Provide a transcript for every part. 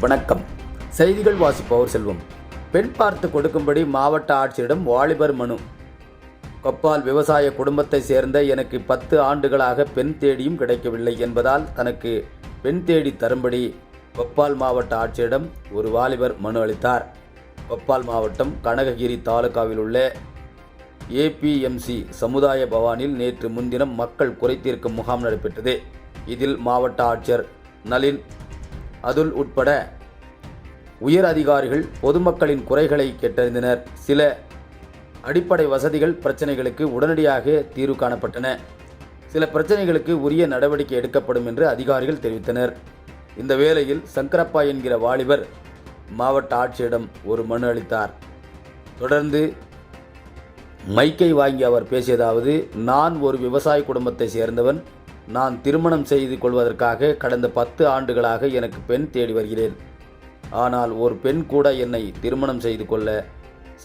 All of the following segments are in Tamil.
வணக்கம். செய்திகள் வாசிப்பவர் செல்வம். பெண் பார்த்து கொடுக்கும்படி மாவட்ட ஆட்சியிடம் வாலிபர் மனு. கொப்பால் விவசாய குடும்பத்தை சேர்ந்த எனக்கு பத்து ஆண்டுகளாக பெண் தேடியும் கிடைக்கவில்லை என்பதால் தனக்கு பெண் தேடி தரும்படி கொப்பால் மாவட்ட ஆட்சியிடம் ஒரு வாலிபர் மனு அளித்தார். கொப்பால் மாவட்டம் கனககிரி தாலுகாவில் உள்ள ஏபிஎம்சி சமுதாய பவானில் நேற்று முன்தினம் மக்கள் குறைதீர்க்கும் முகாம் நடைபெற்றது. இதில் மாவட்ட ஆட்சியர் நளின் அதுல் உட்பட உயர் அதிகாரிகள் பொதுமக்களின் குறைகளை கேட்டறிந்தனர். சில அடிப்படை வசதிகள் பிரச்சனைகளுக்கு உடனடியாக தீர்வு காணப்பட்டன. சில பிரச்சனைகளுக்கு உரிய நடவடிக்கை எடுக்கப்படும் என்று அதிகாரிகள் தெரிவித்தனர். இந்த வேளையில் சங்கரப்பா என்கிற வாலிபர் மாவட்ட ஆட்சியிடம் ஒரு மனு அளித்தார். தொடர்ந்து மைக்கை வாங்கி அவர் பேசியதாவது நான் ஒரு விவசாய குடும்பத்தை சேர்ந்தவன் நான் திருமணம் செய்து கொள்வதற்காக கடந்த பத்து ஆண்டுகளாக எனக்கு பெண் தேடி வருகிறேன். ஆனால் ஒரு பெண் கூட என்னை திருமணம் செய்து கொள்ள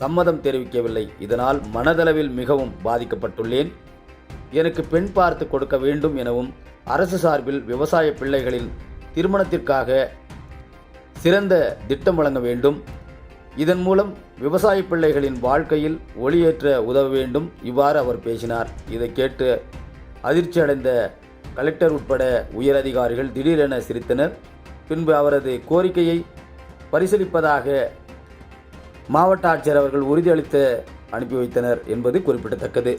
சம்மதம் தெரிவிக்கவில்லை. இதனால் மனதளவில் மிகவும் பாதிக்கப்பட்டுள்ளேன். எனக்கு பெண் பார்த்து கொடுக்க வேண்டும் எனவும் அரசு சார்பில் விவசாய பிள்ளைகளின் திருமணத்திற்காக சிறந்த திட்டம் வழங்க வேண்டும். இதன் மூலம் விவசாய பிள்ளைகளின் வாழ்க்கையில் ஒளியேற்ற உதவ வேண்டும். இவ்வாறு அவர் பேசினார். இதை கேட்டு அதிர்ச்சி அடைந்த கலெக்டர் உட்பட உயரதிகாரிகள் திடீரென சிரித்தனர். பின்பு அவரது கோரிக்கையை பரிசீலிப்பதாக மாவட்ட ஆட்சியர் அவர்கள் உறுதியளித்து அனுப்பி வைத்தனர் என்பது குறிப்பிடத்தக்கது.